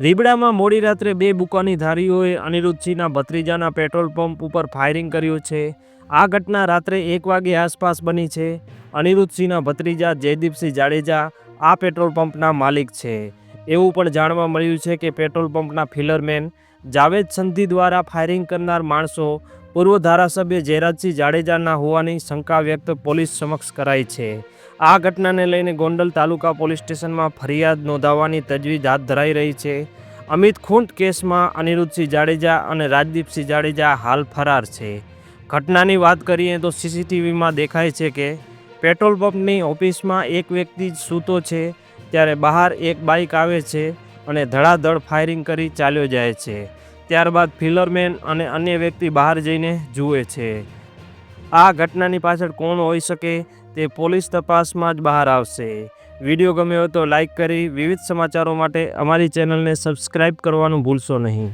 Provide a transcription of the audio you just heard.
રીબડામાં મોડી રાત્રે બે બુકાની ધારીઓએ અનિરુદ્ધસિંહના ભત્રીજાના પેટ્રોલ પંપ ઉપર ફાયરિંગ કર્યું છે. આ ઘટના રાત્રે એક વાગે આસપાસ બની છે. અનિરુદ્ધસિંહના ભત્રીજા જયદીપસિંહ જાડેજા આ પેટ્રોલ પંપના માલિક છે. એવું પણ જાણવા મળ્યું છે કે પેટ્રોલ પંપના ફિલરમેન જાવેદ સંધિ દ્વારા ફાયરિંગ કરનાર માણસો પૂર્વ ધારાસભ્ય જયરાજસિંહ જાડેજાના હોવાની શંકા વ્યક્ત પોલીસ સમક્ષ કરાઈ છે. આ ઘટનાને લઈને ગોંડલ તાલુકા પોલીસ સ્ટેશનમાં ફરિયાદ નોંધાવવાની તજવીજ હાથ ધરાઈ રહી છે. અમિત ખૂંટ કેસમાં અનિરુદ્ધસિંહ જાડેજા અને રાજદીપસિંહ જાડેજા હાલ ફરાર છે. ઘટનાની વાત કરીએ તો સીસીટીવીમાં દેખાય છે કે પેટ્રોલ પંપની ઓફિસમાં એક વ્યક્તિ સૂતો છે, ત્યારે બહાર એક બાઇક આવે છે અને ધડાધડ ફાયરિંગ કરી ચાલ્યો જાય છે. ત્યારબાદ ફિલરમેન અને અન્ય વ્યક્તિ બહાર જઈને જુએ છે. આ ઘટનાની પાછળ કોણ હોઈ શકે તે પોલીસ તપાસમાં જ બહાર આવશે. વીડિયો ગમ્યો તો લાઈક કરી વિવિધ સમાચારો માટે અમારી ચેનલને સબસ્ક્રાઈબ કરવાનું ભૂલશો નહીં.